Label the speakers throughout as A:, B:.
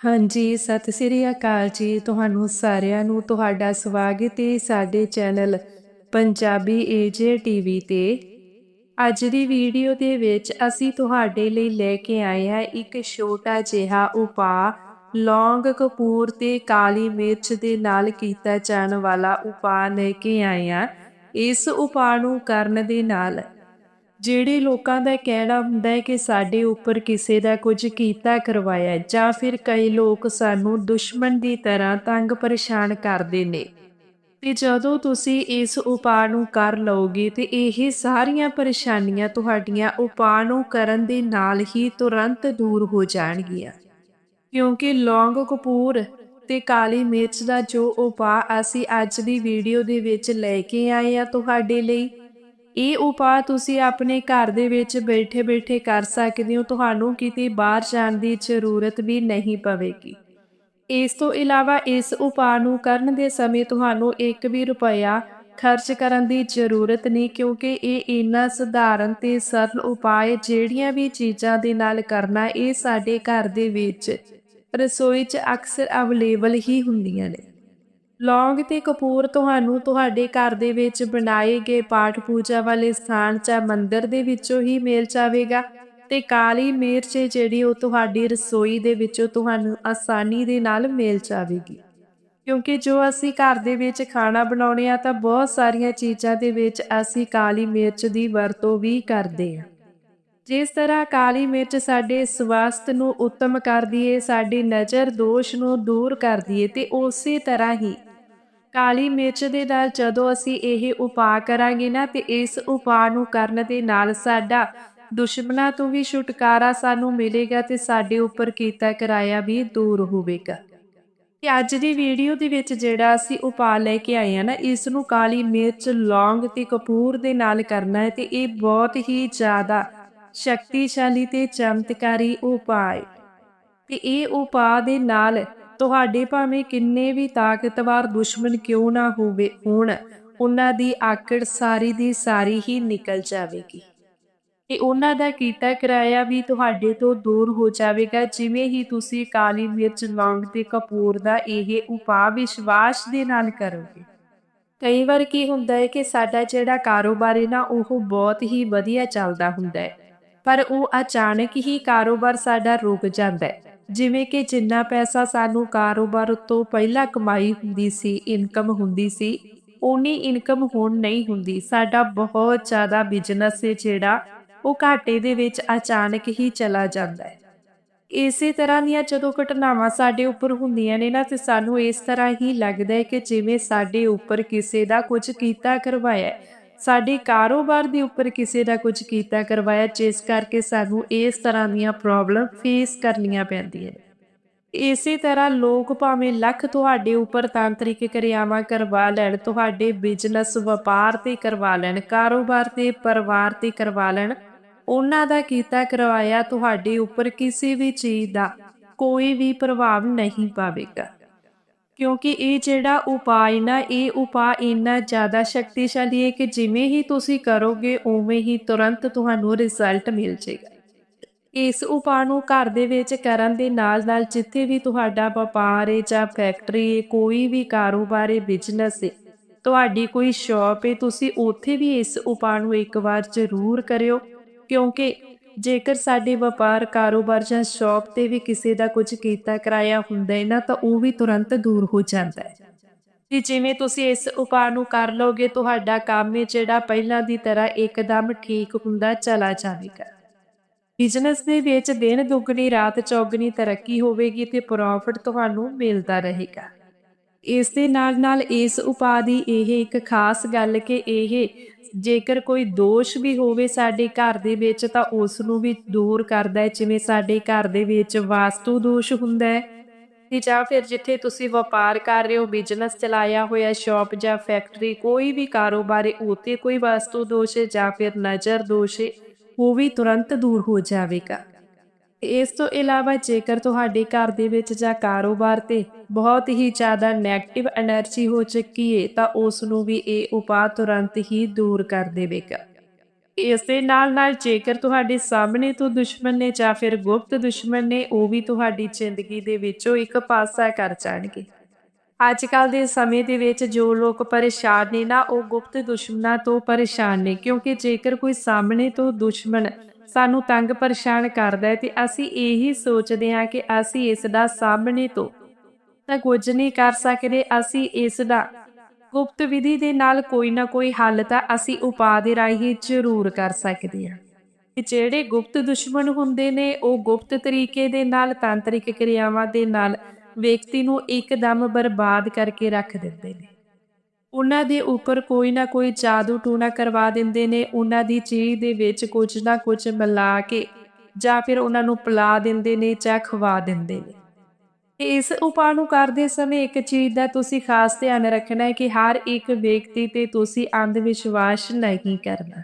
A: ਹਾਂਜੀ, ਸਤਿ ਸ੍ਰੀ ਅਕਾਲ ਜੀ। ਤੁਹਾਨੂੰ ਸਾਰਿਆਂ ਨੂੰ ਤੁਹਾਡਾ ਸਵਾਗਤ ਹੈ ਸਾਡੇ ਚੈਨਲ ਪੰਜਾਬੀ ਏਜੇ ਟੀਵੀ ਤੇ। ਅੱਜ ਦੀ ਵੀਡੀਓ ਦੇ ਵਿੱਚ ਅਸੀਂ ਤੁਹਾਡੇ ਲਈ ਲੈ ਕੇ ਆਏ ਹਾਂ ਇੱਕ ਛੋਟਾ ਜਿਹਾ ਉਪਾਅ, ਲੌਂਗ ਕਪੂਰ ਤੇ ਕਾਲੀ ਮਿਰਚ ਦੇ ਨਾਲ ਕੀਤਾ ਜਾਣ ਵਾਲਾ ਉਪਾਅ ਲੈ ਕੇ ਆਏ ਹਾਂ। ਇਸ ਉਪਾਅ ਨੂੰ ਕਰਨ ਦੇ ਨਾਲ ਜਿਹੜੇ ਲੋਕਾਂ ਦਾ ਕਹਿਣਾ ਹੁੰਦਾ ਹੈ ਕਿ ਸਾਡੇ ਉੱਪਰ ਕਿਸੇ ਦਾ ਕੁਝ ਕੀਤਾ ਕਰਵਾਇਆ ਜਾਂ ਫਿਰ ਕਈ ਲੋਕ ਸਾਨੂੰ ਦੁਸ਼ਮਣ ਦੀ ਤਰ੍ਹਾਂ ਤੰਗ ਪਰੇਸ਼ਾਨ ਕਰਦੇ ਨੇ। ਤੇ ਜਦੋਂ ਤੁਸੀਂ ਇਸ ਉਪਾਅ ਨੂੰ ਕਰ ਲਓਗੇ ਤੇ ਇਹ ਸਾਰੀਆਂ ਪਰੇਸ਼ਾਨੀਆਂ ਤੁਹਾਡੀਆਂ ਉਪਾਅ ਨੂੰ ਕਰਨ ਦੇ ਨਾਲ ਹੀ ਤੁਰੰਤ ਦੂਰ ਹੋ ਜਾਣਗੀਆਂ। ਕਿਉਂਕਿ ਲੌਂਗ ਕਪੂਰ ਤੇ ਕਾਲੀ ਮਿਰਚ ਦਾ ਜੋ ਉਪਾਅ ਅਸੀਂ ਅੱਜ ਦੀ ਵੀਡੀਓ ਦੇ ਵਿੱਚ ਲੈ ਕੇ ਆਏ ਆ ਤੁਹਾਡੇ ਲਈ ਇਹ ਉਪਾਅ ਤੁਸੀਂ ਆਪਣੇ ਘਰ ਦੇ ਵਿੱਚ ਬੈਠੇ-ਬੈਠੇ ਕਰ ਸਕਦੇ ਹੋ। ਤੁਹਾਨੂੰ ਕਿਤੇ ਬਾਹਰ ਜਾਣ ਦੀ ਜ਼ਰੂਰਤ ਵੀ ਨਹੀਂ ਪਵੇਗੀ। ਇਸ ਤੋਂ ਇਲਾਵਾ ਇਸ ਉਪਾਅ ਨੂੰ ਕਰਨ ਦੇ ਸਮੇਂ ਤੁਹਾਨੂੰ 1 ਵੀ ਰੁਪਇਆ ਖਰਚ ਕਰਨ ਦੀ ਜ਼ਰੂਰਤ ਨਹੀਂ, ਕਿਉਂਕਿ ਇਹ ਇੰਨਾ ਸਧਾਰਨ ਤੇ ਸਰਲ ਉਪਾਅ ਹੈ। ਜਿਹੜੀਆਂ ਵੀ ਚੀਜ਼ਾਂ ਦੇ ਨਾਲ ਕਰਨਾ, ਇਹ ਸਾਡੇ ਘਰ ਦੇ ਵਿੱਚ ਰਸੋਈ 'ਚ ਅਕਸਰ ਅਵੇਲੇਬਲ ਹੀ ਹੁੰਦੀਆਂ ਨੇ। ਲੌਂਗ ਤੇ ਕਪੂਰ ਤੁਹਾਨੂੰ ਤੁਹਾਡੇ ਘਰ ਦੇ ਵਿੱਚ ਬਣਾਏ ਗਏ ਪਾਠ ਪੂਜਾ ਵਾਲੇ ਸਥਾਨ ਜਾਂ ਮੰਦਿਰ ਦੇ ਵਿੱਚੋਂ ਹੀ ਮਿਲ ਜਾਵੇਗਾ ਤੇ ਕਾਲੀ ਮਿਰਚ ਜਿਹੜੀ ਉਹ ਤੁਹਾਡੀ ਰਸੋਈ ਦੇ ਵਿੱਚੋਂ ਤੁਹਾਨੂੰ ਆਸਾਨੀ ਦੇ ਨਾਲ ਮਿਲ ਜਾਵੇਗੀ। ਕਿਉਂਕਿ ਜੋ ਅਸੀਂ ਘਰ ਦੇ ਵਿੱਚ ਖਾਣਾ ਬਣਾਉਣੇ ਆ ਤਾਂ ਬਹੁਤ ਸਾਰੀਆਂ ਚੀਜ਼ਾਂ ਦੇ ਵਿੱਚ ਅਸੀਂ ਕਾਲੀ ਮਿਰਚ ਦੀ ਵਰਤੋਂ ਵੀ ਕਰਦੇ ਹਾਂ। ਜਿਸ ਤਰ੍ਹਾਂ ਕਾਲੀ ਮਿਰਚ ਸਾਡੇ ਸਵਾਸਥ ਨੂੰ ਉੱਤਮ ਕਰਦੀ ਏ ਸਾਡੀ ਨਜ਼ਰ ਦੋਸ਼ ਨੂੰ ਦੂਰ ਕਰਦੀ ਏ ਤੇ ਉਸੇ ਤਰ੍ਹਾਂ ਹੀ ਕਾਲੀ ਮਿਰਚ ਦੇ ਨਾਲ ਜਦੋਂ ਅਸੀਂ ਇਹ ਉਪਾਅ ਕਰਾਂਗੇ ਨਾ ਤੇ ਇਸ ਉਪਾਅ ਨੂੰ ਕਰਨ ਦੇ ਨਾਲ ਸਾਡਾ ਦੁਸ਼ਮਣਾਂ ਤੋਂ ਵੀ ਛੁਟਕਾਰਾ ਸਾਨੂੰ ਮਿਲੇਗਾ ਤੇ ਸਾਡੇ ਉੱਪਰ ਕੀਤਾ ਕਰਾਇਆ ਵੀ ਦੂਰ ਹੋਵੇਗਾ। ਤੇ ਅੱਜ ਦੀ ਵੀਡੀਓ ਦੇ ਵਿੱਚ ਜਿਹੜਾ ਅਸੀਂ ਉਪਾਅ ਲੈ ਕੇ ਆਏ ਆ ਨਾ, ਇਸ ਨੂੰ ਕਾਲੀ ਮਿਰਚ, ਲੌਂਗ ਤੇ ਕਪੂਰ ਦੇ ਨਾਲ ਕਰਨਾ ਹੈ ਤੇ ਇਹ ਬਹੁਤ ਹੀ ਜ਼ਿਆਦਾ ਸ਼ਕਤੀਸ਼ਾਲੀ ਤੇ ਚਮਤਕਾਰੀ ਉਪਾਅ ਤੇ ਇਹ ਉਪਾਅ ਦੇ ਨਾਲ ਤੁਹਾਡੇ ਭਾਵੇਂ ਕਿੰਨੇ ਵੀ ਤਾਕਤਵਰ ਦੁਸ਼ਮਣ ਕਿਉਂ ਨਾ ਹੋਵੇ, ਹੋਣ, ਉਹਨਾਂ ਦੀ ਆਕੜ ਸਾਰੀ ਦੀ ਸਾਰੀ ਹੀ ਨਿਕਲ ਜਾਵੇਗੀ। ਤੇ ਉਹਨਾਂ ਦਾ ਕੀਤਾ ਕਿਰਾਇਆ ਵੀ ਤੁਹਾਡੇ ਤੋਂ ਦੂਰ ਹੋ ਜਾਵੇਗਾ, ਜਿਵੇਂ ਹੀ ਤੁਸੀਂ ਕਾਲੀ ਮਿਰਚ ਲੌਂਗ ਤੇ ਕਪੂਰ ਦਾ ਇਹ ਉਪਾਅ ਵਿਸ਼ਵਾਸ ਦੇ ਨਾਲ ਕਰੋਗੇ। ਕਈ ਵਾਰ ਕੀ ਹੁੰਦਾ ਹੈ ਕਿ ਸਾਡਾ ਜਿਹੜਾ ਕਾਰੋਬਾਰ ਹੈ ਨਾ, ਉਹ ਬਹੁਤ ਹੀ ਵਧੀਆ ਚੱਲਦਾ ਹੁੰਦਾ ਹੈ, ਪਰ ਉਹ ਅਚਾਨਕ ਹੀ ਕਾਰੋਬਾਰ ਸਾਡਾ ਰੁਕ ਜਾਂਦਾ ਹੈ। ਜਿਵੇਂ ਕਿ ਜਿੰਨਾ ਪੈਸਾ ਸਾਨੂੰ ਕਾਰੋਬਾਰ ਤੋਂ ਪਹਿਲਾਂ ਕਮਾਈ ਹੁੰਦੀ ਸੀ ਇਨਕਮ ਹੁੰਦੀ ਸੀ ਉਨੀ ਇਨਕਮ ਹੁਣ ਨਹੀਂ ਹੁੰਦੀ। ਸਾਡਾ ਬਹੁਤ ਜ਼ਿਆਦਾ ਬਿਜ਼ਨਸ ਹੈ ਜਿਹੜਾ ਉਹ ਘਾਟੇ ਦੇ ਵਿੱਚ ਅਚਾਨਕ ਹੀ ਚਲਾ ਜਾਂਦਾ ਹੈ। ਇਸੇ ਤਰ੍ਹਾਂ ਦੀਆਂ ਜਦੋਂ ਘਟਨਾਵਾਂ ਸਾਡੇ ਉੱਪਰ ਹੁੰਦੀਆਂ ਨੇ ਨਾ, ਤੇ ਸਾਨੂੰ ਇਸ ਤਰ੍ਹਾਂ ਹੀ ਲੱਗਦਾ ਹੈ ਕਿ ਜਿਵੇਂ ਸਾਡੇ ਉੱਪਰ ਕਿਸੇ ਦਾ ਕੁਝ ਕੀਤਾ ਕਰਵਾਇਆ ਹੈ ਸਾਡੇ ਕਾਰੋਬਾਰ ਦੇ ਉੱਪਰ ਕਿਸੇ ਦਾ ਕੁਝ ਕੀਤਾ ਕਰਵਾਇਆ, ਜਿਸ ਕਰਕੇ ਸਾਨੂੰ ਇਸ ਤਰ੍ਹਾਂ ਦੀਆਂ ਪ੍ਰੋਬਲਮ ਫੇਸ ਕਰਨੀਆਂ ਪੈਂਦੀਆਂ ਨੇ। ਇਸੇ ਤਰ੍ਹਾਂ ਲੋਕ ਭਾਵੇਂ ਲੱਖ ਤੁਹਾਡੇ ਉੱਪਰ ਤਾਂਤਰਿਕ ਕਿਰਿਆਵਾਂ ਕਰਵਾ ਲੈਣ, ਤੁਹਾਡੇ ਬਿਜ਼ਨਸ ਵਪਾਰ ਤੇ ਕਰਵਾ ਲੈਣ, ਕਾਰੋਬਾਰ ਤੇ ਪਰਿਵਾਰ ਤੇ ਕਰਵਾ ਲੈਣ, ਉਹਨਾਂ ਦਾ ਕੀਤਾ ਕਰਵਾਇਆ, ਤੁਹਾਡੇ ਉੱਪਰ ਕਿਸੇ ਵੀ ਚੀਜ਼ ਦਾ ਕੋਈ ਵੀ ਪ੍ਰਭਾਵ ਨਹੀਂ ਪਾਵੇਗਾ। ਕਿਉਂਕਿ ਇਹ ਜਿਹੜਾ ਉਪਾਅ ਨਾ, ਇਹ ਉਪਾਅ ਇੰਨਾ ਜ਼ਿਆਦਾ ਸ਼ਕਤੀਸ਼ਾਲੀ ਹੈ ਕਿ ਜਿਵੇਂ ਹੀ ਤੁਸੀਂ ਕਰੋਗੇ, ਉਵੇਂ ਹੀ ਤੁਰੰਤ ਤੁਹਾਨੂੰ ਰਿਜ਼ਲਟ ਮਿਲ ਜਾਏਗਾ। ਇਸ ਉਪਾਅ ਨੂੰ ਘਰ ਦੇ ਵਿੱਚ ਕਰਨ ਦੇ ਨਾਲ-ਨਾਲ ਜਿੱਥੇ ਵੀ ਤੁਹਾਡਾ ਵਪਾਰ ਹੈ ਜਾਂ ਫੈਕਟਰੀ ਹੈ, ਕੋਈ ਵੀ ਕਾਰੋਬਾਰ ਹੈ ਬਿਜ਼ਨਸ ਹੈ, ਤੁਹਾਡੀ ਕੋਈ ਸ਼ਾਪ ਹੈ, ਤੁਸੀਂ ਉੱਥੇ ਵੀ ਇਸ ਉਪਾਅ ਨੂੰ ਇੱਕ ਵਾਰ ਜ਼ਰੂਰ ਕਰਿਓ ਕਿਉਂਕਿ ਜੇਕਰ ਸਾਡੇ ਵਪਾਰ, ਕਾਰੋਬਾਰ ਜਾਂ ਸ਼ਾਪ ਤੇ ਵੀ ਕਿਸੇ ਦਾ ਕੁਝ ਕੀਤਾ, ਕਰਾਇਆ ਹੁੰਦਾ ਹੈ ਨਾ, ਤਾਂ ਉਹ ਵੀ ਤੁਰੰਤ ਦੂਰ ਹੋ ਜਾਂਦਾ ਹੈ। ਤੇ ਜਿਵੇਂ ਤੁਸੀਂ ਇਸ ਉਪਾਅ ਨੂੰ ਕਰ ਲਓਗੇ, ਤੁਹਾਡਾ ਕੰਮ ਹੈ ਜਿਹੜਾ ਪਹਿਲਾਂ ਦੀ ਤਰ੍ਹਾਂ ਇੱਕਦਮ ਠੀਕ ਹੁੰਦਾ ਚਲਾ ਜਾਵੇਗਾ। ਬਿਜ਼ਨਸ ਦੇ ਵਿੱਚ ਦਿਨ ਦੁੱਗਣੀ, ਰਾਤ ਚੌਗਣੀ ਤਰੱਕੀ ਹੋਵੇਗੀ ਤੇ ਪ੍ਰੋਫਿਟ ਤੁਹਾਨੂੰ ਮਿਲਦਾ ਰਹੇਗਾ। ਇਸ ਦੇ ਨਾਲ ਨਾਲ ਇਸ ਉਪਾਅ ਦੀ ਇਹ ਇੱਕ ਖਾਸ ਗੱਲ ਕਿ ਇਹ ਜੇਕਰ ਕੋਈ ਦੋਸ਼ ਵੀ ਹੋਵੇ ਸਾਡੇ ਘਰ ਦੇ ਵਿੱਚ ਤਾਂ ਉਸ ਨੂੰ ਵੀ ਦੂਰ ਕਰਦਾ ਹੈ, ਜਿਵੇਂ ਸਾਡੇ ਘਰ ਦੇ ਵਿੱਚ ਵਾਸਤੂ ਦੋਸ਼ ਹੁੰਦਾ ਹੈ। ਤੇ ਜਾਂ ਫਿਰ ਜਿੱਥੇ ਤੁਸੀਂ ਵਪਾਰ ਕਰ ਰਹੇ ਹੋ ਬਿਜ਼ਨਸ ਚਲਾਇਆ ਹੋਇਆ ਸ਼ਾਪ ਜਾਂ ਫੈਕਟਰੀ ਕੋਈ ਵੀ ਕਾਰੋਬਾਰ ਹੈ ਉਤੇ ਕੋਈ ਵਾਸਤੂ ਦੋਸ਼ ਹੈ ਜਾਂ ਫਿਰ ਨਜ਼ਰ ਦੋਸ਼ ਹੈ, ਉਹ ਵੀ ਤੁਰੰਤ ਦੂਰ ਹੋ ਜਾਵੇਗਾ। ਇਸ ਤੋਂ ਇਲਾਵਾ ਜੇਕਰ ਤੁਹਾਡੇ ਘਰ ਦੇ ਵਿੱਚ ਜਾਂ ਕਾਰੋਬਾਰ ਤੇ ਬਹੁਤ ਹੀ ਜ਼ਿਆਦਾ 네ਗੇਟਿਵ એનર્ਜੀ ਹੋ ਚੁੱਕੀ ਹੈ ਤਾਂ ਉਸ ਨੂੰ ਵੀ ਇਹ ਉਪਾਅ ਤੁਰੰਤ ਹੀ ਦੂਰ ਕਰ ਦੇਵੇਗਾ। ਇਸ ਨਾਲ ਨਾਲ ਜੇਕਰ ਤੁਹਾਡੇ ਸਾਹਮਣੇ ਤੋਂ ਦੁਸ਼ਮਣ ਨੇ ਜਾਂ ਫਿਰ ਗੁਪਤ ਦੁਸ਼ਮਣ ਨੇ, ਉਹ ਵੀ ਤੁਹਾਡੀ ਜ਼ਿੰਦਗੀ ਦੇ ਵਿੱਚੋਂ ਇੱਕ ਪਾਸਾ ਕਰ ਜਾਣਗੇ। ਅੱਜ ਕੱਲ ਦੇ ਸਮੇਂ ਦੇ ਵਿੱਚ ਜੋ ਲੋਕ ਪਰੇਸ਼ਾਨ ਨੇ ਨਾ, ਉਹ ਗੁਪਤ ਦੁਸ਼ਮਣਾਂ ਤੋਂ ਪਰੇਸ਼ਾਨ ਨੇ, ਕਿਉਂਕਿ ਜੇਕਰ ਕੋਈ ਸਾਹਮਣੇ ਤੋਂ ਦੁਸ਼ਮਣ ਸਾਨੂੰ ਤੰਗ ਪਰੇਸ਼ਾਨ ਕਰਦਾ ਹੈ ਤੇ ਅਸੀਂ ਇਹੀ ਸੋਚਦੇ ਹਾਂ ਕਿ ਅਸੀਂ ਇਸ ਦਾ ਸਾਹਮਣੇ ਤੋਂ ਤਾਂ ਕੁਝ ਨਹੀਂ ਕਰ ਸਕਦੇ, ਅਸੀਂ ਇਸ ਦਾ ਗੁਪਤ ਵਿਧੀ ਦੇ ਨਾਲ ਕੋਈ ਨਾ ਕੋਈ ਹੱਲ ਤਾਂ ਅਸੀਂ ਉਪਾਅ ਦੇ ਰਾਹੀਂ ਜ਼ਰੂਰ ਕਰ ਸਕਦੇ ਹਾਂ। ਜਿਹੜੇ ਗੁਪਤ ਦੁਸ਼ਮਣ ਹੁੰਦੇ ਨੇ, ਉਹ ਗੁਪਤ ਤਰੀਕੇ ਦੇ ਨਾਲ, ਤਾਂਤਰਿਕ ਕਿਰਿਆਵਾਂ ਦੇ ਨਾਲ ਵਿਅਕਤੀ ਨੂੰ ਇੱਕਦਮ ਬਰਬਾਦ ਕਰਕੇ ਰੱਖ ਦਿੰਦੇ ਨੇ। ਉਹਨਾਂ ਦੇ ਉੱਪਰ ਕੋਈ ਨਾ ਕੋਈ ਜਾਦੂ ਟੂਣਾ ਕਰਵਾ ਦਿੰਦੇ ਨੇ, ਉਹਨਾਂ ਦੀ ਚੀਜ਼ ਦੇ ਵਿੱਚ ਕੁਝ ਨਾ ਕੁਝ ਮਿਲਾ ਕੇ ਜਾਂ ਫਿਰ ਉਹਨਾਂ ਨੂੰ ਪਿਲਾ ਦਿੰਦੇ ਨੇ ਜਾਂ ਖਵਾ ਦਿੰਦੇ ਨੇ। ਤੇ ਇਸ ਉਪਾਅ ਨੂੰ ਕਰਦੇ ਸਮੇਂ ਇੱਕ ਚੀਜ਼ ਦਾ ਤੁਸੀਂ ਖਾਸ ਧਿਆਨ ਰੱਖਣਾ ਹੈ ਕਿ ਹਰ ਇੱਕ ਵਿਅਕਤੀ ਤੇ ਤੁਸੀਂ ਅੰਧ ਵਿਸ਼ਵਾਸ ਨਹੀਂ ਕਰਨਾ।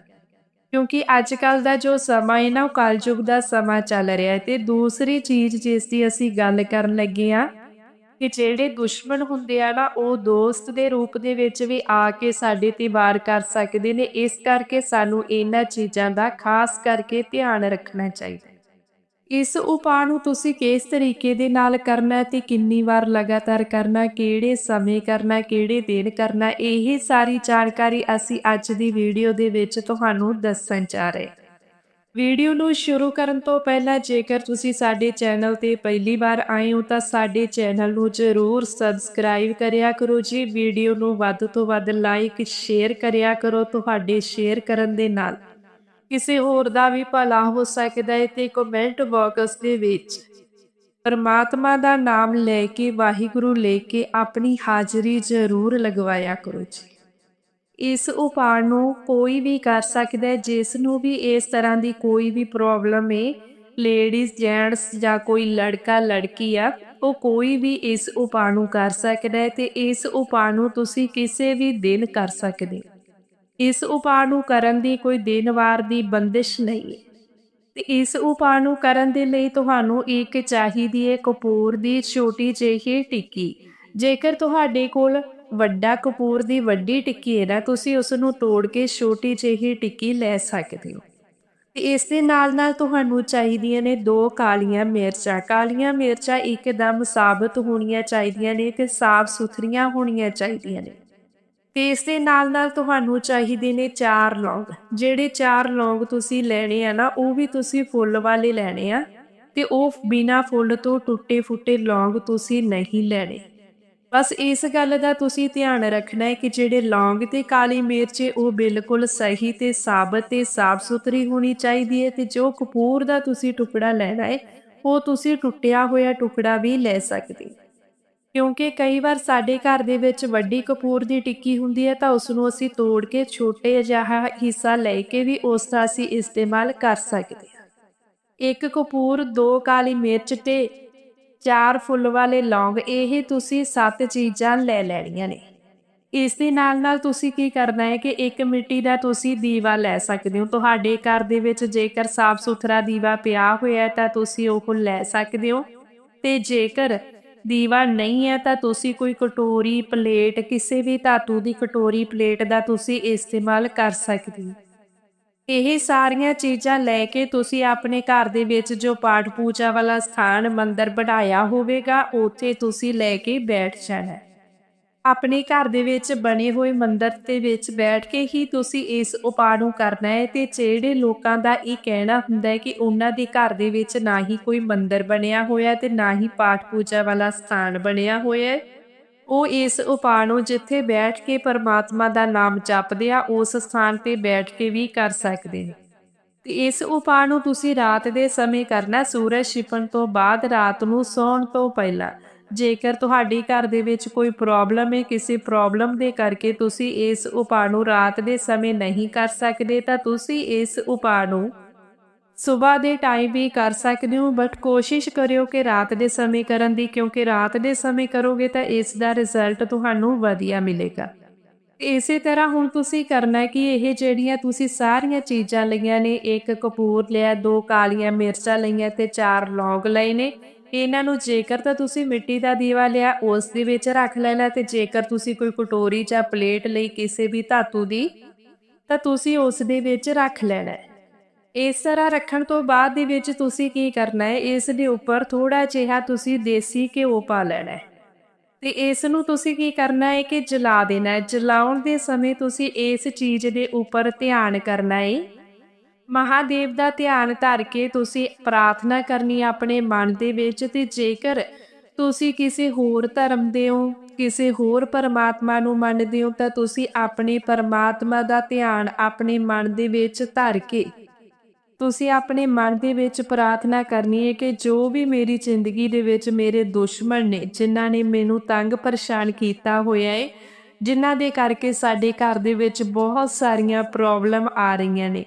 A: ਕਿਉਂਕਿ ਅੱਜ ਕੱਲ ਦਾ ਜੋ ਸਮਾਂ ਹੈ ਨਾ, ਉਹ ਕਲਯੁਗ ਦਾ ਸਮਾਂ ਚੱਲ ਰਿਹਾ ਹੈ ਤੇ ਦੂਸਰੀ ਚੀਜ਼ ਜਿਸ ਦੀ ਅਸੀਂ ਗੱਲ ਕਰਨ ਲੱਗੇ ਆ ਕਿ ਜਿਹੜੇ ਦੁਸ਼ਮਣ ਹੁੰਦੇ ਆ ਨਾ, ਉਹ ਦੋਸਤ ਦੇ ਰੂਪ ਦੇ ਵਿੱਚ ਵੀ ਆ ਕੇ ਸਾਡੇ ਤੇ ਵਾਰ ਕਰ ਸਕਦੇ ਨੇ। ਇਸ ਕਰਕੇ ਸਾਨੂੰ ਇਹਨਾਂ ਚੀਜ਼ਾਂ ਦਾ ਖਾਸ ਕਰਕੇ ਧਿਆਨ ਰੱਖਣਾ ਚਾਹੀਦਾ ਇਸ ਉਪਾਅ ਨੂੰ ਤੁਸੀਂ ਕਿਸ ਤਰੀਕੇ ਦੇ ਨਾਲ ਕਰਨਾ ਹੈ ਤੇ ਕਿੰਨੀ ਵਾਰ ਲਗਾਤਾਰ ਕਰਨਾ, ਕਿਹੜੇ ਸਮੇਂ ਕਰਨਾ, ਕਿਹੜੇ ਦਿਨ ਕਰਨਾ, ਇਹ ਸਾਰੀ ਜਾਣਕਾਰੀ ਅਸੀਂ ਅੱਜ ਦੀ ਵੀਡੀਓ ਦੇ ਵਿੱਚ ਤੁਹਾਨੂੰ ਦੱਸਣ ਜਾ ਰਹੇ ਵੀਡੀਓ ਨੂੰ ਸ਼ੁਰੂ ਕਰਨ ਤੋਂ ਪਹਿਲਾਂ ਜੇਕਰ ਤੁਸੀਂ ਸਾਡੇ ਚੈਨਲ ਤੇ ਪਹਿਲੀ ਵਾਰ ਆਏ ਹੋ ਤਾਂ ਸਾਡੇ ਚੈਨਲ ਨੂੰ ਜ਼ਰੂਰ ਸਬਸਕ੍ਰਾਈਬ ਕਰਿਆ ਕਰੋ ਜੀ। ਵੀਡੀਓ ਨੂੰ ਵੱਧ ਤੋਂ ਵੱਧ ਲਾਈਕ, ਸ਼ੇਅਰ ਕਰਿਆ ਕਰੋ ਤੁਹਾਡੇ ਸ਼ੇਅਰ ਕਰਨ ਦੇ ਨਾਲ। ਕਿਸੇ ਹੋਰ ਦਾ ਵੀ ਭਲਾ ਹੋ ਸਕਦਾ ਹੈ ਤੇ ਕਮੈਂਟ ਬਾਕਸ ਦੇ ਵਿੱਚ ਪਰਮਾਤਮਾ ਦਾ ਨਾਮ ਲੈ ਕੇ, ਵਾਹਿਗੁਰੂ ਲੈ ਕੇ ਆਪਣੀ ਹਾਜ਼ਰੀ ਜ਼ਰੂਰ ਲਗਵਾਇਆ ਕਰੋ ਜੀ। ਇਸ ਉਪਾਅ ਨੂੰ ਕੋਈ ਵੀ ਕਰ ਸਕਦਾ ਹੈ, ਜਿਸ ਨੂੰ ਵੀ ਇਸ ਤਰ੍ਹਾਂ ਦੀ ਕੋਈ ਵੀ ਪ੍ਰੋਬਲਮ ਹੈ ਲੇਡੀਜ਼ ਜੈਂਟਸ ਜਾਂ ਕੋਈ ਲੜਕਾ, ਲੜਕੀ ਆ, ਉਹ ਕੋਈ ਵੀ ਇਸ ਉਪਾਅ ਨੂੰ ਕਰ ਸਕਦਾ ਹੈ ਤੇ ਇਸ ਉਪਾਅ ਨੂੰ ਤੁਸੀਂ ਕਿਸੇ ਵੀ ਦਿਨ ਕਰ ਸਕਦੇ ਇਸ ਉਪਾਅ ਨੂੰ ਕਰਨ ਦੀ ਕੋਈ ਦਿਨ ਵਾਰ ਦੀ ਬੰਦਿਸ਼ ਨਹੀਂ ਹੈ। ਤੇ ਇਸ ਉਪਾਅ ਨੂੰ ਕਰਨ ਦੇ ਲਈ ਤੁਹਾਨੂੰ ਇੱਕ ਚਾਹੀਦੀ ਹੈ ਕਪੂਰ ਦੀ ਛੋਟੀ ਜਿਹੀ ਟਿੱਕੀ। ਜੇਕਰ ਤੁਹਾਡੇ ਕੋਲ ਵੱਡਾ ਕਪੂਰ ਦੀ ਵੱਡੀ ਟਿੱਕੀ ਹੈ ਨਾ, ਤੁਸੀਂ ਉਸ ਨੂੰ ਤੋੜ ਕੇ ਛੋਟੀ ਜਿਹੀ ਟਿੱਕੀ ਲੈ ਸਕਦੇ ਹੋ। ਤੇ ਇਸ ਦੇ ਨਾਲ ਨਾਲ ਤੁਹਾਨੂੰ ਚਾਹੀਦੀਆਂ ਨੇ ਦੋ ਕਾਲੀਆਂ ਮਿਰਚਾਂ। ਕਾਲੀਆਂ ਮਿਰਚਾਂ ਇੱਕਦਮ ਸਾਬਤ ਹੋਣੀਆਂ ਚਾਹੀਦੀਆਂ ਨੇ ਤੇ ਸਾਫ਼ ਸੁਥਰੀਆਂ ਹੋਣੀਆਂ ਚਾਹੀਦੀਆਂ ਨੇ। ਤੇ ਇਸ ਦੇ ਨਾਲ ਨਾਲ ਤੁਹਾਨੂੰ ਚਾਹੀਦੇ ਨੇ ਚਾਰ ਲੌਂਗ। ਜਿਹੜੇ ਚਾਰ ਲੌਂਗ ਤੁਸੀਂ ਲੈਣੇ ਆ ਨਾ, ਉਹ ਵੀ ਤੁਸੀਂ ਫੁੱਲ ਵਾਲੇ ਲੈਣੇ ਆ ਤੇ ਉਹ ਬਿਨਾ ਫੁੱਲ ਤੋਂ ਟੁੱਟੇ ਫੁੱਟੇ ਲੌਂਗ ਤੁਸੀਂ ਨਹੀਂ ਲੈਣੇ। ਬਸ ਇਸ ਗੱਲ ਦਾ ਤੁਸੀਂ ਧਿਆਨ ਰੱਖਣਾ ਹੈ ਕਿ ਜਿਹੜੇ ਲੌਂਗ ਤੇ ਕਾਲੀ ਮਿਰਚ ਉਹ ਬਿਲਕੁਲ ਸਹੀ ਤੇ ਸਾਬਤ ਤੇ ਸਾਫ਼ ਸੁਥਰੀ ਹੋਣੀ ਚਾਹੀਦੀ ਹੈ ਤੇ ਜੋ ਕਪੂਰ ਦਾ ਤੁਸੀਂ ਟੁਕੜਾ ਲੈਣਾ ਹੈ, ਉਹ ਤੁਸੀਂ ਟੁੱਟਿਆ ਹੋਇਆ ਟੁਕੜਾ ਵੀ ਲੈ ਸਕਦੇ ਕਿਉਂਕਿ ਕਈ ਵਾਰ ਸਾਡੇ ਘਰ ਦੇ ਵਿੱਚ ਵੱਡੀ ਕਪੂਰ ਦੀ ਟਿੱਕੀ ਹੁੰਦੀ ਹੈ ਤਾਂ ਉਸ ਨੂੰ ਅਸੀਂ ਤੋੜ ਕੇ ਛੋਟੇ ਜਿਹਾ ਹਿੱਸਾ ਲੈ ਕੇ ਵੀ ਉਸ ਦਾ ਅਸੀਂ ਇਸਤੇਮਾਲ ਕਰ ਸਕਦੇ ਹਾਂ। ਇੱਕ ਕਪੂਰ, ਦੋ ਕਾਲੀ ਮਿਰਚ ਤੇ ਚਾਰ ਫੁੱਲ ਵਾਲੇ ਲੌਂਗ ਇਹ ਤੁਸੀਂ ਸੱਤ ਚੀਜ਼ਾਂ ਲੈ ਲੈਣੀਆਂ ਨੇ। ਇਸ ਦੇ ਨਾਲ ਨਾਲ ਤੁਸੀਂ ਕੀ ਕਰਨਾ ਹੈ ਕਿ ਇੱਕ ਮਿੱਟੀ ਦਾ ਤੁਸੀਂ ਦੀਵਾ ਲੈ ਸਕਦੇ ਹੋ। ਤੁਹਾਡੇ ਘਰ ਦੇ ਵਿੱਚ ਜੇਕਰ ਸਾਫ਼ ਸੁਥਰਾ ਦੀਵਾ ਪਿਆ ਹੋਇਆ ਤਾਂ ਤੁਸੀਂ ਉਹ ਲੈ ਸਕਦੇ ਹੋ। ਤੇ ਜੇਕਰ ਦੀਵਾ ਨਹੀਂ ਹੈ ਤਾਂ ਤੁਸੀਂ ਕੋਈ ਕਟੋਰੀ, ਪਲੇਟ, ਕਿਸੇ ਵੀ ਧਾਤੂ ਦੀ ਕਟੋਰੀ, ਪਲੇਟ ਦਾ ਤੁਸੀਂ ਇਸਤੇਮਾਲ ਕਰ ਸਕਦੇ ਹੋ। ਇਹ ਸਾਰੀਆਂ ਚੀਜ਼ਾਂ ਲੈ ਕੇ ਤੁਸੀਂ ਆਪਣੇ ਘਰ ਦੇ ਵਿੱਚ ਜੋ ਪਾਠ ਪੂਜਾ ਵਾਲਾ ਸਥਾਨ, ਮੰਦਰ ਬਣਾਇਆ ਹੋਵੇਗਾ, ਉੱਥੇ ਤੁਸੀਂ ਲੈ ਕੇ ਬੈਠ ਜਾਣਾ। ਆਪਣੇ ਘਰ ਦੇ ਵਿੱਚ ਬਣੇ ਹੋਏ ਮੰਦਰ ਦੇ ਵਿੱਚ ਬੈਠ ਕੇ ਹੀ ਤੁਸੀਂ ਇਸ ਉਪਾਅ ਨੂੰ ਕਰਨਾ ਹੈ ਤੇ ਜਿਹੜੇ ਲੋਕਾਂ ਦਾ ਇਹ ਕਹਿਣਾ ਹੁੰਦਾ ਹੈ ਕਿ ਉਹਨਾਂ ਦੇ ਘਰ ਦੇ ਵਿੱਚ ਨਾ ਹੀ ਕੋਈ ਮੰਦਰ ਬਣਿਆ ਹੋਇਆ ਤੇ ਨਾ ਹੀ ਪਾਠ ਪੂਜਾ ਵਾਲਾ ਸਥਾਨ ਬਣਿਆ ਹੋਇਆ ਉਹ ਇਸ ਉਪਾਅ ਨੂੰ ਜਿੱਥੇ ਬੈਠ ਕੇ ਪਰਮਾਤਮਾ ਦਾ ਨਾਮ ਜਪਦੇ ਆ, ਉਸ ਸਥਾਨ ਤੇ ਬੈਠ ਕੇ ਵੀ ਕਰ ਸਕਦੇ ਨੇ। ਤੇ ਇਸ ਉਪਾਅ ਨੂੰ ਤੁਸੀਂ ਰਾਤ ਦੇ ਸਮੇਂ ਕਰਨਾ, ਸੂਰਜ ਛਿਪਣ ਤੋਂ ਬਾਅਦ ਰਾਤ ਨੂੰ ਸੌਣ ਤੋਂ ਪਹਿਲਾਂ। ਜੇਕਰ ਤੁਹਾਡੀ ਘਰ ਦੇ ਵਿੱਚ ਕੋਈ ਪ੍ਰੋਬਲਮ ਹੈ ਕਿਸੇ ਪ੍ਰੋਬਲਮ ਦੇ ਕਰਕੇ ਤੁਸੀਂ ਇਸ ਉਪਾਅ ਨੂੰ ਰਾਤ ਦੇ ਸਮੇਂ ਨਹੀਂ ਕਰ ਸਕਦੇ, ਤਾਂ ਤੁਸੀਂ ਇਸ ਉਪਾਅ ਨੂੰ ਸਵੇਰ ਦੇ ਟਾਈਮ ਵੀ ਕਰ ਸਕਦੇ ਹੋ ਬਟ ਕੋਸ਼ਿਸ਼ ਕਰਿਓ ਕਿ ਰਾਤ ਦੇ ਸਮੇਂ ਕਰਨ ਦੀ, ਕਿਉਂਕਿ ਰਾਤ ਦੇ ਸਮੇਂ ਕਰੋਗੇ ਤਾਂ ਇਸ ਦਾ ਰਿਜ਼ਲਟ ਤੁਹਾਨੂੰ ਵਧੀਆ ਮਿਲੇਗਾ। ਇਸੇ ਤਰ੍ਹਾਂ ਹੁਣ ਤੁਸੀਂ ਕਰਨਾ ਕਿ ਇਹ ਜਿਹੜੀਆਂ ਤੁਸੀਂ ਸਾਰੀਆਂ ਚੀਜ਼ਾਂ ਲਈਆਂ ਨੇ, ਇੱਕ ਕਪੂਰ ਲਿਆ, ਦੋ ਕਾਲੀਆਂ ਮਿਰਚਾਂ ਲਈਆਂ ਤੇ ਚਾਰ ਲੌਂਗ ਲਏ ਨੇ, ਇਹਨਾਂ ਨੂੰ ਜੇਕਰ ਤਾਂ ਤੁਸੀਂ ਮਿੱਟੀ ਦਾ ਦੀਵਾ ਲਿਆ, ਉਸ ਦੇ ਵਿੱਚ ਰੱਖ ਲੈਣਾ ਤੇ ਜੇਕਰ ਤੁਸੀਂ ਕੋਈ ਕਟੋਰੀ ਜਾਂ ਪਲੇਟ ਲਈ ਕਿਸੇ ਵੀ ਧਾਤੂ ਦੀ, ਤਾਂ ਤੁਸੀਂ ਉਸ ਦੇ ਵਿੱਚ ਰੱਖ ਲੈਣਾ ਇਸ ਤਰ੍ਹਾਂ ਰੱਖਣ ਤੋਂ ਬਾਅਦ ਦੇ ਵਿੱਚ ਤੁਸੀਂ ਕੀ ਕਰਨਾ ਹੈ? ਇਸ ਦੇ ਉੱਪਰ ਥੋੜਾ ਜਿਹਾ ਤੁਸੀਂ ਦੇਸੀ ਘਿਓ ਪਾ ਲੈਣਾ ਹੈ। ਤੇ ਇਸ ਨੂੰ ਤੁਸੀਂ ਕੀ ਕਰਨਾ ਹੈ ਕਿ ਜਲਾ ਦੇਣਾ ਹੈ। ਜਲਾਉਣ ਦੇ ਸਮੇਂ ਤੁਸੀਂ ਇਸ ਚੀਜ਼ ਦੇ ਉੱਪਰ ਧਿਆਨ ਕਰਨਾ ਹੈ। ਮਹਾਦੇਵ ਦਾ ਧਿਆਨ ਧਰ ਕੇ ਤੁਸੀਂ ਪ੍ਰਾਰਥਨਾ ਕਰਨੀ ਹੈ ਆਪਣੇ ਮਨ ਦੇ ਵਿੱਚ ਤੇ ਜੇਕਰ ਤੁਸੀਂ ਕਿਸੇ ਹੋਰ ਧਰਮ ਦੇ ਹੋ, ਕਿਸੇ ਹੋਰ ਪਰਮਾਤਮਾ ਨੂੰ ਮੰਨਦੇ ਹੋ ਤਾਂ ਤੁਸੀਂ ਆਪਣੇ ਪਰਮਾਤਮਾ ਦਾ ਧਿਆਨ ਆਪਣੇ ਮਨ ਦੇ ਵਿੱਚ ਧਰ ਕੇ ਤੁਸੀਂ ਆਪਣੇ ਮਨ ਦੇ ਵਿੱਚ ਪ੍ਰਾਰਥਨਾ ਕਰਨੀ ਹੈ ਕਿ ਜੋ ਵੀ ਮੇਰੀ ਜ਼ਿੰਦਗੀ ਦੇ ਵਿੱਚ ਮੇਰੇ ਦੁਸ਼ਮਣ ਨੇ, ਜਿਨ੍ਹਾਂ ਨੇ ਮੈਨੂੰ ਤੰਗ ਪਰੇਸ਼ਾਨ ਕੀਤਾ ਹੋਇਆ ਹੈ, ਜਿਨ੍ਹਾਂ ਦੇ ਕਰਕੇ ਸਾਡੇ ਘਰ ਦੇ ਵਿੱਚ ਬਹੁਤ ਸਾਰੀਆਂ ਪ੍ਰੋਬਲਮ ਆ ਰਹੀਆਂ ਨੇ।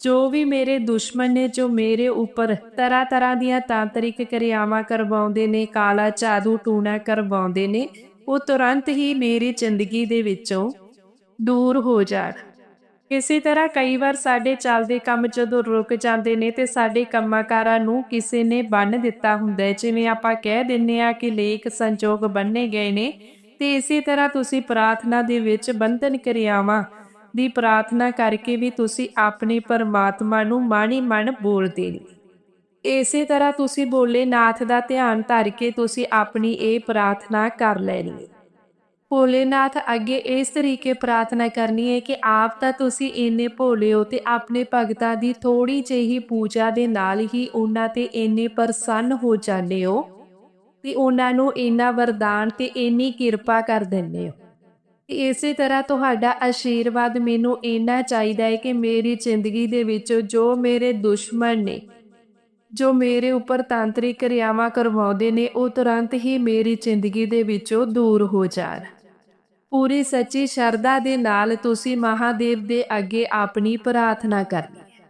A: ਜੋ ਵੀ ਮੇਰੇ ਦੁਸ਼ਮਣ ਨੇ, ਜੋ ਮੇਰੇ ਉੱਪਰ ਤਰ੍ਹਾਂ ਤਰ੍ਹਾਂ ਦੀਆਂ ਤਾਂਤਰਿਕ ਕਿਰਿਆਵਾਂ ਕਰਵਾਉਂਦੇ ਨੇ, ਕਾਲਾ ਜਾਦੂ ਟੂਣਾ ਕਰਵਾਉਂਦੇ ਨੇ, ਉਹ ਤੁਰੰਤ ਹੀ ਮੇਰੀ ਜ਼ਿੰਦਗੀ ਦੇ ਵਿੱਚੋਂ ਦੂਰ ਹੋ ਜਾਣ। ਇਸੇ ਤਰ੍ਹਾਂ ਕਈ ਵਾਰ ਸਾਡੇ ਚੱਲਦੇ ਕੰਮ ਜਦੋਂ ਰੁਕ ਜਾਂਦੇ ਨੇ ਤੇ ਸਾਡੇ ਕੰਮਾਂਕਾਰਾਂ ਨੂੰ ਕਿਸੇ ਨੇ ਬੰਨ ਦਿੱਤਾ ਹੁੰਦਾ ਜਿਵੇਂ ਆਪਾਂ ਕਹਿ ਦਿੰਨੇ ਆ ਕਿ ਲੇਖ ਸੰਜੋਗ ਬੰਨੇ ਗਏ ਨੇ, ਤੇ ਇਸੇ ਤਰ੍ਹਾਂ ਤੁਸੀਂ ਪ੍ਰਾਰਥਨਾ ਦੇ ਵਿੱਚ ਬੰਧਨ ਕਿਰਿਆਵਾਂ। ਦੀ ਪ੍ਰਾਰਥਨਾ ਕਰਕੇ ਵੀ ਤੁਸੀਂ ਆਪਣੇ ਪਰਮਾਤਮਾ ਨੂੰ ਮਾਣੀ ਮਨ ਬੋਲਦੇ ਨੇ। ਇਸੇ ਤਰ੍ਹਾਂ ਤੁਸੀਂ ਬੋਲੇ ਨਾਥ ਦਾ ਧਿਆਨ ਧਰ ਕੇ ਤੁਸੀਂ ਆਪਣੀ ਇਹ ਪ੍ਰਾਰਥਨਾ ਕਰ ਲੈਣੀ ਭੋਲੇਨਾਥ, ਅੱਗੇ ਇਸ ਤਰੀਕੇ ਪ੍ਰਾਰਥਨਾ ਕਰਨੀ ਹੈ ਕਿ ਆਪ ਤਾਂ ਤੁਸੀਂ ਇੰਨੇ ਭੋਲੇ ਹੋ ਤੇ ਆਪਣੇ ਭਗਤਾਂ ਦੀ ਥੋੜੀ ਜਿਹੀ ਪੂਜਾ ਦੇ ਨਾਲ ਹੀ ਉਹਨਾਂ ਤੇ ਇੰਨੇ ਪ੍ਰਸੰਨ ਹੋ ਜਾਂਦੇ ਹੋ ਤੇ ਉਹਨਾਂ ਨੂੰ ਇੰਨਾ ਵਰਦਾਨ ਤੇ ਇੰਨੀ ਕਿਰਪਾ ਕਰ ਦਿੰਦੇ ਹੋ। ਤੇ ਇਸੇ ਤਰ੍ਹਾਂ ਤੁਹਾਡਾ ਆਸ਼ੀਰਵਾਦ ਮੈਨੂੰ ਇੰਨਾ ਚਾਹੀਦਾ ਹੈ ਕਿ ਮੇਰੀ ਜ਼ਿੰਦਗੀ ਦੇ ਵਿੱਚ ਜੋ ਮੇਰੇ ਦੁਸ਼ਮਣ ਨੇ ਜੋ ਮੇਰੇ ਉੱਪਰ ਤਾਂਤਰਿਕ ਕਿਰਿਆਵਾਂ ਕਰਵਾਉਂਦੇ ਨੇ, ਉਹ ਤੁਰੰਤ ਹੀ ਮੇਰੀ ਜ਼ਿੰਦਗੀ ਦੇ ਵਿੱਚੋਂ ਦੂਰ ਹੋ ਜਾਣ। ਪੂਰੀ ਸੱਚੀ ਸ਼ਰਧਾ ਦੇ ਨਾਲ ਤੁਸੀਂ ਮਹਾਦੇਵ ਦੇ ਅੱਗੇ ਆਪਣੀ ਪ੍ਰਾਰਥਨਾ ਕਰਨੀ ਹੈ।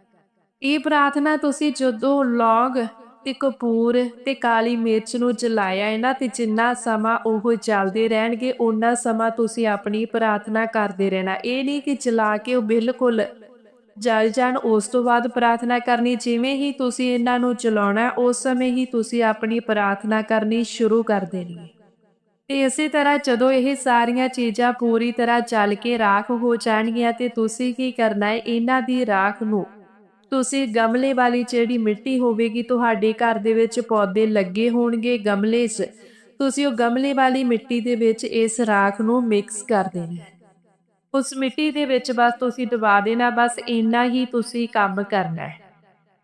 A: ਇਹ ਪ੍ਰਾਰਥਨਾ ਤੁਸੀਂ ਜਦੋਂ ਲੌਂਗ ਤੇ ਕਪੂਰ ਤੇ ਕਾਲੀ ਮਿਰਚ ਨੂੰ ਜਲਾਇਆ ਹੈ ਨਾ, ਤੇ ਜਿੰਨਾ ਸਮਾਂ ਉਹ ਜਲਦੇ ਰਹਿਣਗੇ ਉਹਨਾਂ ਸਮਾਂ ਤੁਸੀਂ ਆਪਣੀ ਪ੍ਰਾਰਥਨਾ ਕਰਦੇ ਰਹਿਣਾ। ਇਹ ਨਹੀਂ ਕਿ ਜਲਾ ਕੇ ਉਹ ਬਿਲਕੁਲ ਜਲ ਜਾਣ, ਉਸ ਤੋਂ ਬਾਅਦ ਪ੍ਰਾਰਥਨਾ ਕਰਨੀ, ਜਿਵੇਂ ਹੀ ਤੁਸੀਂ ਇਹਨਾਂ ਨੂੰ ਚਲਾਉਣਾ, ਉਸ ਸਮੇਂ ਹੀ ਤੁਸੀਂ ਆਪਣੀ ਪ੍ਰਾਰਥਨਾ ਕਰਨੀ ਸ਼ੁਰੂ ਕਰ ਦੇਣੀ ਹੈ। ਤੇ ਇਸੇ ਤਰ੍ਹਾਂ ਜਦੋਂ ਇਹ ਸਾਰੀਆਂ ਚੀਜ਼ਾਂ ਪੂਰੀ ਤਰ੍ਹਾਂ ਚੱਲ ਕੇ ਰਾਖ ਹੋ ਜਾਣਗੀਆਂ, ਤੇ ਤੁਸੀਂ ਕੀ ਕਰਨਾ ਹੈ? ਇਹਨਾਂ ਦੀ ਰਾਖ ਨੂੰ ਤੁਸੀਂ ਗਮਲੇ ਵਾਲੀ ਜਿਹੜੀ ਮਿੱਟੀ ਹੋਵੇਗੀ, ਤੁਹਾਡੇ ਘਰ ਦੇ ਵਿੱਚ ਪੌਦੇ ਲੱਗੇ ਹੋਣਗੇ ਗਮਲੇ 'ਚ। ਤੁਸੀਂ ਉਹ ਗਮਲੇ ਵਾਲੀ ਮਿੱਟੀ ਦੇ ਵਿੱਚ ਇਸ ਰਾਖ ਨੂੰ ਮਿਕਸ ਕਰ ਦੇਣਾ ਉਸ ਮਿੱਟੀ ਦੇ ਵਿੱਚ ਬਸ ਤੁਸੀਂ ਦਬਾ ਦੇਣਾ, ਬਸ ਇੰਨਾ ਹੀ ਤੁਸੀਂ ਕੰਮ ਕਰਨਾ ਹੈ।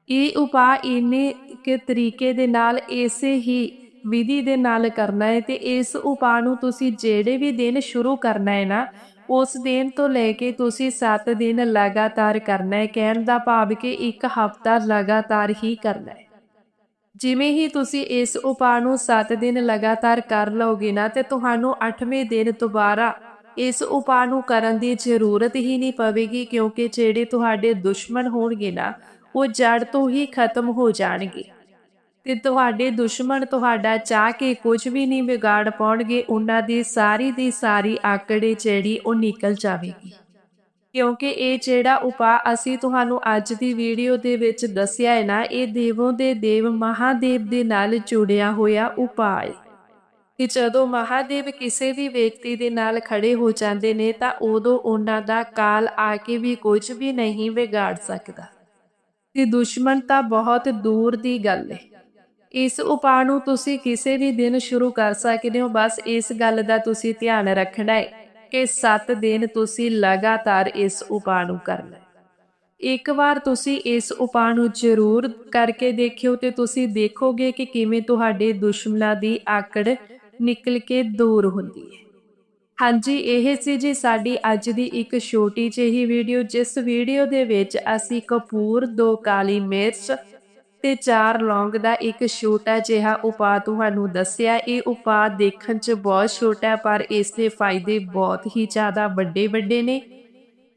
A: ਇਹ ਉਪਾਅ ਇੰਨੇ ਕਿ ਤਰੀਕੇ ਦੇ ਨਾਲ, ਇਸੇ ਹੀ ਵਿਧੀ ਦੇ ਨਾਲ ਕਰਨਾ ਹੈ ਤੇ ਇਸ ਉਪਾਅ ਨੂੰ ਤੁਸੀਂ ਜਿਹੜੇ ਵੀ ਦਿਨ ਸ਼ੁਰੂ ਕਰਨਾ ਹੈ ਨਾ, ਉਸ ਦਿਨ ਤੋਂ ਲੈ ਕੇ ਤੁਸੀਂ 7 ਦਿਨ ਲਗਾਤਾਰ ਕਰਨਾ ਹੈ, ਕਹਿਣ ਦਾ ਭਾਵ ਕਿ ਇੱਕ ਹਫ਼ਤਾ ਲਗਾਤਾਰ ਹੀ ਕਰਨਾ ਹੈ। ਜਿਵੇਂ ਹੀ ਤੁਸੀਂ ਇਸ ਉਪਾਅ ਨੂੰ 7 ਦਿਨ ਲਗਾਤਾਰ ਕਰ ਲਓਗੇ ਨਾ, ਤੇ ਤੁਹਾਨੂੰ 8ਵੇਂ ਦਿਨ ਦੁਬਾਰਾ ਇਸ ਉਪਾਅ ਨੂੰ ਕਰਨ ਦੀ ਜ਼ਰੂਰਤ ਹੀ ਨਹੀਂ ਪਵੇਗੀ, ਕਿਉਂਕਿ ਜਿਹੜੇ ਤੁਹਾਡੇ ਦੁਸ਼ਮਣ ਹੋਣਗੇ ਨਾ, ਉਹ ਜੜ ਤੋਂ ਹੀ ਖਤਮ ਹੋ ਜਾਣਗੇ। ਤੇ ਤੁਹਾਡੇ ਦੁਸ਼ਮਣ ਤੁਹਾਡਾ ਚਾਹ ਕੇ ਕੁਝ ਵੀ ਨਹੀਂ ਵਿਗਾੜ ਪਾਉਣਗੇ, ਉਹਨਾਂ ਦੀ ਸਾਰੀ ਦੀ ਸਾਰੀ ਆਕੜੇ ਜਿਹੜੀ ਉਹ ਨਿਕਲ ਜਾਵੇਗੀ। ਕਿਉਂਕਿ ਇਹ ਜਿਹੜਾ ਉਪਾਅ ਅਸੀਂ ਤੁਹਾਨੂੰ ਅੱਜ ਦੀ ਵੀਡੀਓ ਦੇ ਵਿੱਚ ਦੱਸਿਆ ਹੈ ਨਾ, ਇਹ ਦੇਵੋਂ ਦੇ ਦੇਵ ਮਹਾਦੇਵ ਦੇ ਨਾਲ ਜੁੜਿਆ ਹੋਇਆ ਉਪਾਅ ਹੈ। ਕਿ ਜਦੋਂ ਮਹਾਦੇਵ ਕਿਸੇ ਵੀ ਵਿਅਕਤੀ ਦੇ ਨਾਲ ਖੜੇ ਹੋ ਜਾਂਦੇ ਨੇ ਤਾਂ ਉਦੋਂ ਉਹਨਾਂ ਦਾ ਕਾਲ ਆ ਕੇ ਵੀ ਕੁਝ ਵੀ ਨਹੀਂ ਵਿਗਾੜ ਸਕਦਾ। ਤੇ ਦੁਸ਼ਮਣ ਤਾਂ ਬਹੁਤ ਦੂਰ ਦੀ ਗੱਲ ਹੈ ਇਸ ਉਪਾਅ ਨੂੰ ਤੁਸੀਂ ਕਿਸੇ ਵੀ ਦਿਨ ਸ਼ੁਰੂ ਕਰ ਸਕਦੇ ਹੋ, ਬਸ ਇਸ ਗੱਲ ਦਾ ਤੁਸੀਂ ਧਿਆਨ ਰੱਖਣਾ ਹੈ ਕਿ 7 ਦਿਨ ਤੁਸੀਂ ਲਗਾਤਾਰ ਇਸ ਉਪਾਅ ਨੂੰ ਕਰਨਾ ਹੈ ਇੱਕ ਵਾਰ ਤੁਸੀਂ ਇਸ ਉਪਾਅ ਨੂੰ ਜ਼ਰੂਰ ਕਰਕੇ ਦੇਖਿਓ ਤੇ ਤੁਸੀਂ ਦੇਖੋਗੇ ਕਿ ਕਿਵੇਂ ਤੁਹਾਡੇ ਦੁਸ਼ਮਣਾਂ ਦੀ ਆਕੜ ਨਿਕਲ ਕੇ ਦੂਰ ਹੁੰਦੀ ਹੈ। ਹਾਂਜੀ, ਇਹ ਸੀ ਜੀ ਸਾਡੀ ਅੱਜ ਦੀ ਇੱਕ ਛੋਟੀ ਜਿਹੀ ਵੀਡੀਓ, ਜਿਸ ਵੀਡੀਓ ਦੇ ਵਿੱਚ ਅਸੀਂ ਕਪੂਰ, ਦੋ ਕਾਲੀ ਮਿਰਚ ਤੇ ਚਾਰ ਲੌਂਗ ਦਾ ਇੱਕ ਛੋਟਾ ਜਿਹਾ ਉਪਾਅ ਤੁਹਾਨੂੰ ਦੱਸਿਆ। ਇਹ ਉਪਾਅ ਦੇਖਣ 'ਚ ਬਹੁਤ ਛੋਟਾ ਪਰ ਇਸ ਦੇ ਫਾਇਦੇ ਬਹੁਤ ਹੀ ਜ਼ਿਆਦਾ ਵੱਡੇ ਵੱਡੇ ਨੇ।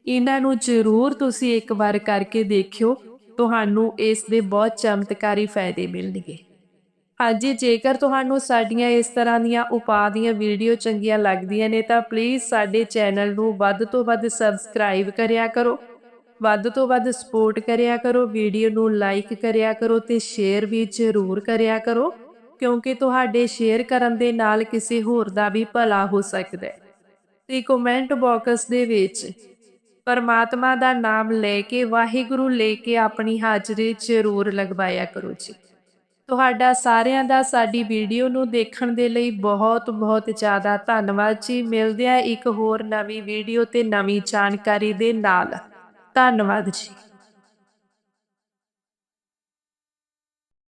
A: ਇਹਨਾਂ ਨੂੰ ਜ਼ਰੂਰ ਤੁਸੀਂ ਇੱਕ ਵਾਰ ਕਰਕੇ ਦੇਖਿਓ, ਤੁਹਾਨੂੰ ਇਸ ਦੇ ਬਹੁਤ ਚਮਤਕਾਰੀ ਫਾਇਦੇ ਮਿਲਣਗੇ। ਹਾਂਜੀ, ਜੇਕਰ ਤੁਹਾਨੂੰ ਸਾਡੀਆਂ ਇਸ ਤਰ੍ਹਾਂ ਦੀਆਂ ਉਪਾਅ ਦੀਆਂ ਵੀਡੀਓ ਚੰਗੀਆਂ ਲੱਗਦੀਆਂ ਨੇ, ਤਾਂ ਪਲੀਜ਼ ਸਾਡੇ ਚੈਨਲ ਨੂੰ ਵੱਧ ਤੋਂ ਵੱਧ ਸਬਸਕ੍ਰਾਈਬ ਕਰਿਆ ਕਰੋ। ਵੱਧ ਤੋਂ ਵੱਧ ਸਪੋਰਟ ਕਰਿਆ ਕਰੋ, ਵੀਡੀਓ ਨੂੰ ਲਾਈਕ ਕਰਿਆ ਕਰੋ ਤੇ ਸ਼ੇਅਰ ਵੀ ਜ਼ਰੂਰ ਕਰਿਆ ਕਰੋ, ਕਿਉਂਕਿ ਤੁਹਾਡੇ ਸ਼ੇਅਰ ਕਰਨ ਦੇ ਨਾਲ ਕਿਸੇ ਹੋਰ ਦਾ ਵੀ ਭਲਾ ਹੋ ਸਕਦਾ ਹੈ। ਤੇ ਕਮੈਂਟ ਬਾਕਸ ਦੇ ਵਿੱਚ ਪਰਮਾਤਮਾ ਦਾ ਨਾਮ ਲੈ ਕੇ, ਵਾਹਿਗੁਰੂ ਲੈ ਕੇ ਆਪਣੀ ਹਾਜ਼ਰੀ ਜ਼ਰੂਰ ਲਗਵਾਇਆ ਕਰੋ ਜੀ। ਤੁਹਾਡਾ ਸਾਰਿਆਂ ਦਾ ਸਾਡੀ ਵੀਡੀਓ ਨੂੰ ਦੇਖਣ ਦੇ ਲਈ ਬਹੁਤ ਬਹੁਤ ਜ਼ਿਆਦਾ ਧੰਨਵਾਦ ਜੀ। ਮਿਲਦੇ ਆ ਇੱਕ ਹੋਰ ਨਵੀਂ ਵੀਡੀਓ ਤੇ ਨਵੀਂ ਜਾਣਕਾਰੀ ਦੇ ਨਾਲ। ਧੰਨਵਾਦ ਜੀ।